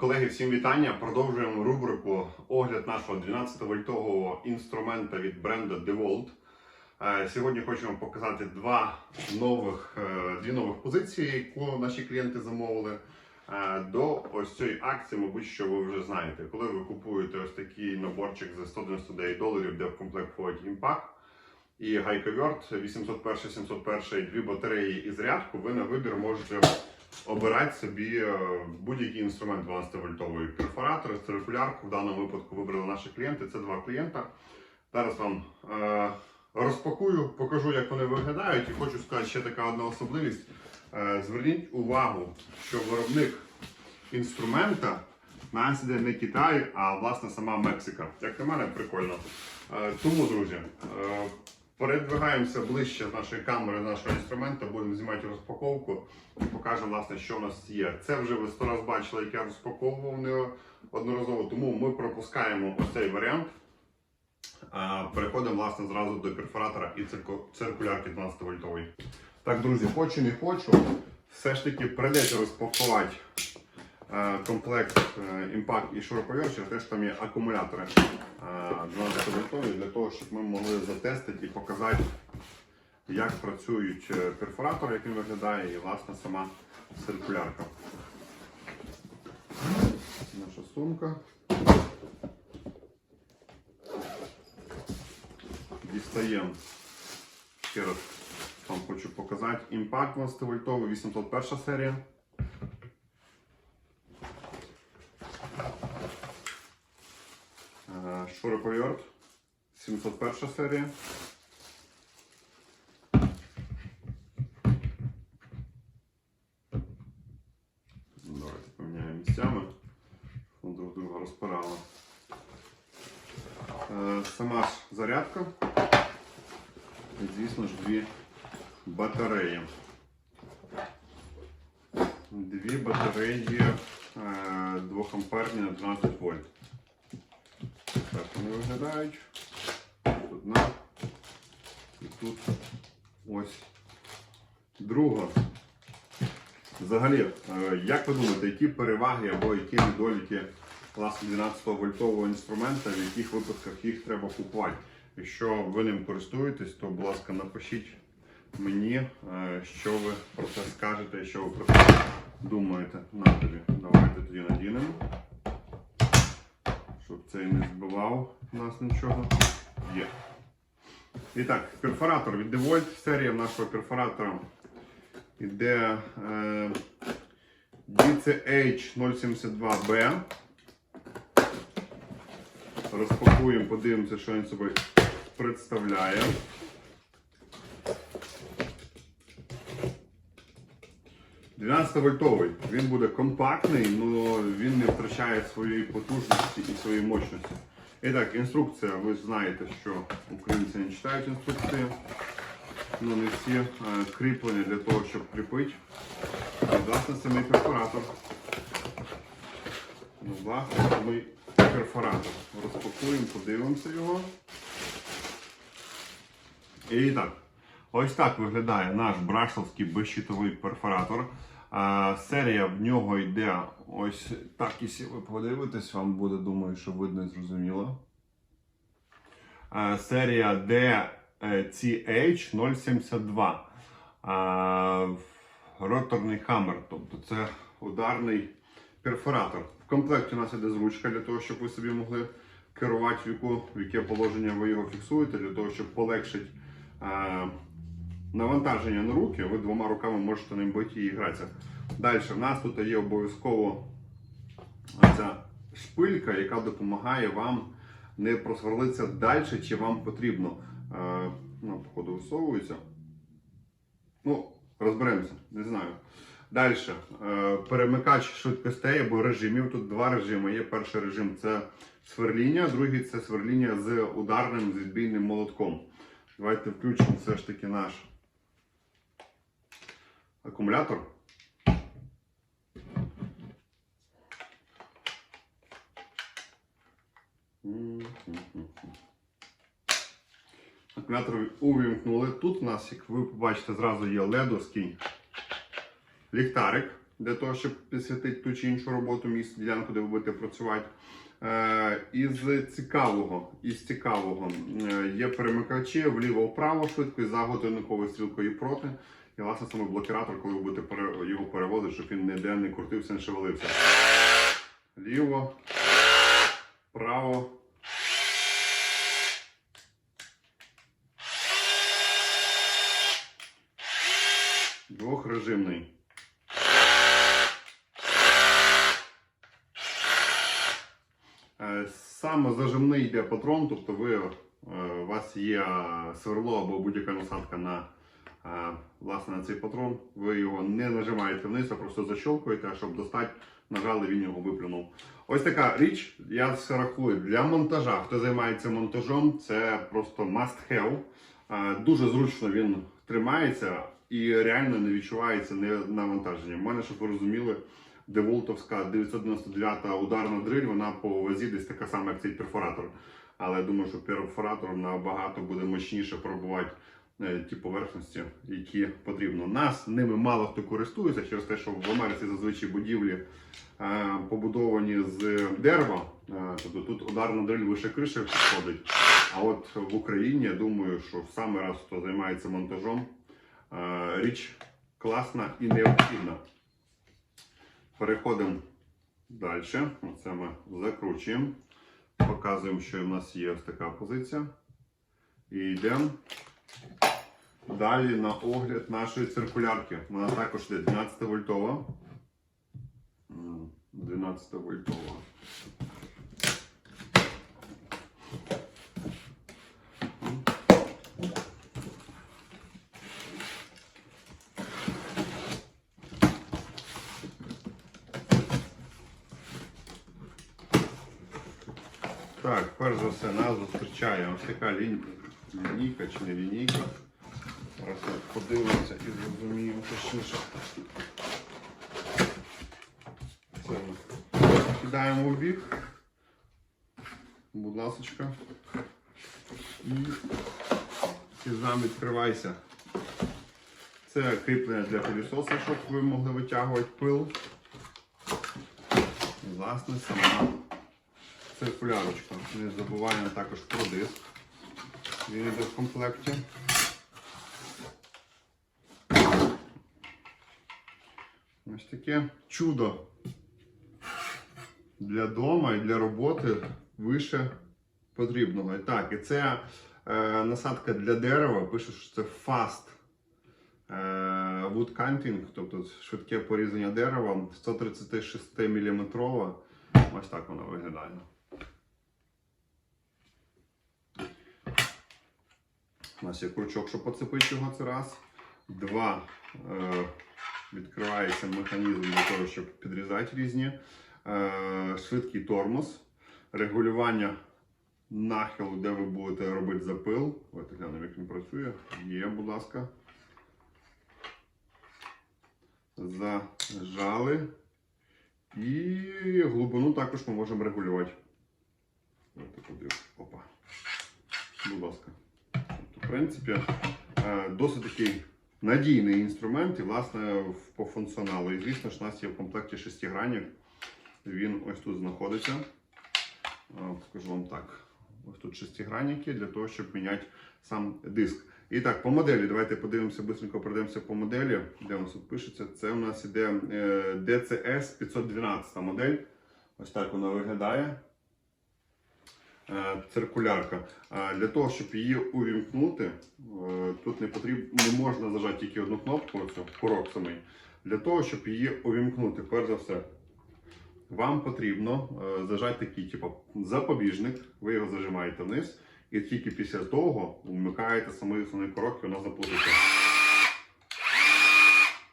Колеги, всім вітання. Продовжуємо рубрику огляд нашого 12-вольтового інструмента від бренду DeWalt. Е, Сьогодні хочемо показати два нових, е, дві нових позиції, яку наші клієнти замовили. Е, До ось цієї акції, мабуть, що ви вже знаєте, коли ви купуєте ось такий наборчик за 199 доларів, де в комплект входить імпакт і гайковерт 801-701, дві батареї і зарядку, ви на вибір можете обирати собі е, будь-який інструмент 12-вольтовий перфоратор, циркулярку. В даному випадку вибрали наші клієнти. Це два клієнта. Зараз вам е, розпакую, покажу, як вони виглядають. І хочу сказати ще така одна особливість. Е, зверніть увагу, що виробник інструмента нас іде не Китай, а власне сама Мексика. Як на мене, прикольно. Е, тому, друзі, е, передвигаємося ближче з нашої камери, нашого інструменту, будемо знімати розпаковку і покажемо, власне, що в нас є. Це вже ви сто раз бачили, як я розпаковував неодноразово, тому ми пропускаємо ось цей варіант. Переходимо власне зразу до перфоратора і цирку- циркулярки 12 вольтової. Так, друзі, хочу не хочу. Все ж таки прийдеться розпакувати комплект е, імпакт і шуруповерт, через те, що там є акумулятори е, 12 вольтові, для того, щоб ми могли затестити і показати, як працюють е, перфоратор, як він виглядає, і власне сама циркулярка. Наша сумка. Дістаємо. Ще раз вам хочу показати. Імпакт 12 вольтовий, 801 серія. Шуруповерт 701 серія. Давайте поміняємо місцями. Друг друга розпирало. Е, Сама ж зарядка. І, звісно ж, дві батареї. Дві батареї е, 2 амперні на 12 вольт. Вони виглядають. Одна. І тут ось друга. Взагалі, е, як ви думаєте, які переваги або які недоліки власне 12 вольтового інструмента, в яких випадках їх треба купувати? Якщо ви ним користуєтесь, то, будь ласка, напишіть мені, е, що ви про це скажете, що ви про це думаєте. На тобі. Давайте тоді надінемо, щоб цей не збивав нас нічого. Є. І так, перфоратор від DeWalt. Серія нашого перфоратора іде е, DCH072B. Розпакуємо, подивимося, що він собою представляє. вольтовий. Він буде компактний, але він не втрачає своєї потужності і своєї мощності. І так, інструкція. Ви знаєте, що українці не читають інструкції. Ну, не всі е, кріплення для того, щоб кріпити. Власне, самий перфоратор. Ну, власне, самий перфоратор. Розпакуємо, подивимося його. І так, ось так виглядає наш брашовський безщитовий перфоратор. Серія в нього йде ось так, якщо ви подивитесь, вам буде, думаю, що видно і зрозуміло. Серія DCH072. А, роторний хаммер, тобто це ударний перфоратор. В комплекті у нас іде зручка для того, щоб ви собі могли керувати, в, в яке положення ви його фіксуєте, для того, щоб полегшити е, навантаження на руки, ви двома руками можете ним бити і гратися. Далі в нас тут є обов'язково ця шпилька, яка допомагає вам не просверлитися далі, чи вам потрібно. Е, ну, походу, висовується. Ну, розберемося, не знаю. Далі. Е, перемикач швидкостей або режимів. Тут два режими. Є перший режим це сверління, другий це сверління з ударним з відбійним молотком. Давайте включимо все ж таки наш акумулятор. Акумулятор увімкнули. Тут у нас, як ви побачите, зразу є ледовський ліхтарик. для того, щоб підсвітити ту чи іншу роботу місць, ділянку, де ви будете працювати. Е, Із цікавого, із цікавого е, є перемикачі вліво-вправо швидко і за годинниковою стрілкою проти. І власне саме блокіратор, коли ви будете його переводити, щоб він ніде не крутився, не шевелився. Ліво, право. Двохрежимний. Е, Саме зажимний йде патрон, тобто ви, е, у вас є сверло або будь-яка насадка на, е, власне, на цей патрон. Ви його не нажимаєте вниз, а просто защолкуєте, а щоб достати, нажали, він його виплюнув. Ось така річ, я це рахую для монтажа. Хто займається монтажом, це просто must have. Е, Дуже зручно він тримається і реально не відчувається навантаження. У мене, щоб ви розуміли, деволтовська 999 ударна дриль, вона по вазі десь така сама, як цей перфоратор. Але я думаю, що перфоратор набагато буде мощніше пробувати е, ті поверхності, які потрібно. Нас ними мало хто користується через те, що в Америці зазвичай будівлі е, побудовані з дерева. Е, тобто тут ударна дриль вище криші підходить. А от в Україні я думаю, що саме раз хто займається монтажом, річ класна і необхідна. Переходимо далі. Оце ми закручуємо. Показуємо, що в нас є ось така позиція. І йдемо далі на огляд нашої циркулярки. Вона також йде 12 вольтова. 12 вольтова. Так, перш за все нас зустрічає ось така лінійка чи не лінійка. Зараз ми подивимося і зрозуміємо точніше. Кидаємо в бік. Будь ласочка. І сезам відкривайся. Це кріплення для пилісоса, щоб ви могли витягувати пил. Власне, сама циркулярочка. Не забуваємо також про диск. Він йде в комплекті. Ось таке чудо для дома і для роботи вище потрібного. І так, і це е, насадка для дерева. Пише, що це fast е, wood cutting, тобто швидке порізання дерева 136 мм. Ось так вона виглядає. У нас є крючок, щоб поцепити його це раз. Два. Е, відкривається механізм для того, щоб підрізати різні. Е, швидкий тормоз, регулювання нахилу, де ви будете робити запил. Давайте глянемо, як він працює. Є, будь ласка. Зажали. І глибину також ми можемо регулювати. Давайте подивимось. Опа. Будь ласка. В принципі, е, досить такий надійний інструмент і, власне, по функціоналу. І звісно ж, у нас є в комплекті шестигранник. Він ось тут знаходиться. Е, Покажу вам так. Ось тут шестигранники для того, щоб міняти сам диск. І так, по моделі, давайте подивимося, швидко пройдемося по моделі. Де у нас тут пишеться? Це у нас іде е, DCS 512 модель. Ось так вона виглядає. Е, Циркулярка. Для того, щоб її увімкнути, е, тут не потрібно, не можна зажати тільки одну кнопку, курок самий. Для того, щоб її увімкнути, перш за все, вам потрібно е, зажати такий, типу, запобіжник, ви його зажимаєте вниз, і тільки після того вмикаєте самий основний курок, і воно запуститься.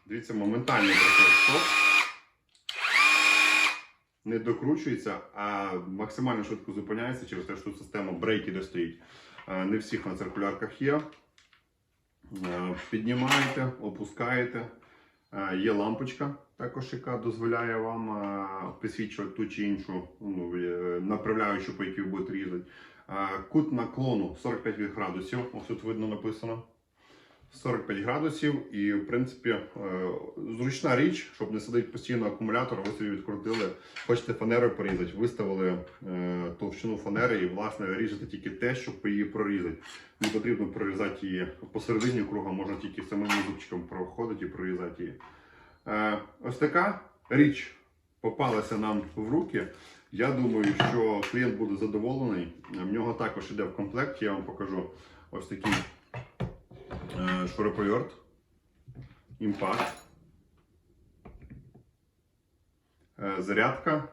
Дивіться, моментально працює стоп. Не докручується, а максимально швидко зупиняється через те, що система брейки де стоїть. Е, Не всіх на циркулярках є. Е, Піднімаєте, опускаєте. Е, Є лампочка, також яка дозволяє вам підсвічувати ту чи іншу ну, направляючу, по якій ви будете різати. Кут наклону 45 градусів. Ось тут видно написано. 45 градусів, і в принципі е, зручна річ, щоб не сидить постійно акумулятор. Ви собі відкрутили, хочете фанерою порізати, виставили е, товщину фанери і власне ріжете тільки те, щоб її прорізати. Не потрібно прорізати її посередині круга, можна тільки самим зубчиком проходити і прорізати її. Е, ось така річ попалася нам в руки. Я думаю, що клієнт буде задоволений. В нього також іде в комплекті, я вам покажу ось такий шуруповерт, імпакт, е, зарядка,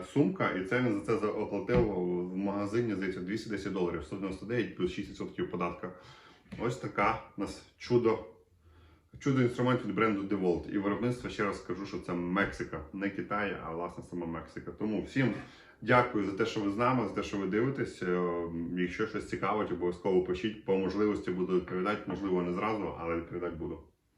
е, сумка, і це він за це оплатив в магазині, здається, 210 доларів, 199 плюс 6% податка. Ось така у нас чудо. Чудо інструмент від бренду DeWalt. І виробництво ще раз скажу, що це Мексика, не Китай, а власне сама Мексика. Тому всім дякую за те, що ви з нами, за те, що ви дивитесь. Е, Якщо щось цікавить, обов'язково пишіть. По можливості буду відповідати. Можливо, не зразу, але відповідати буду.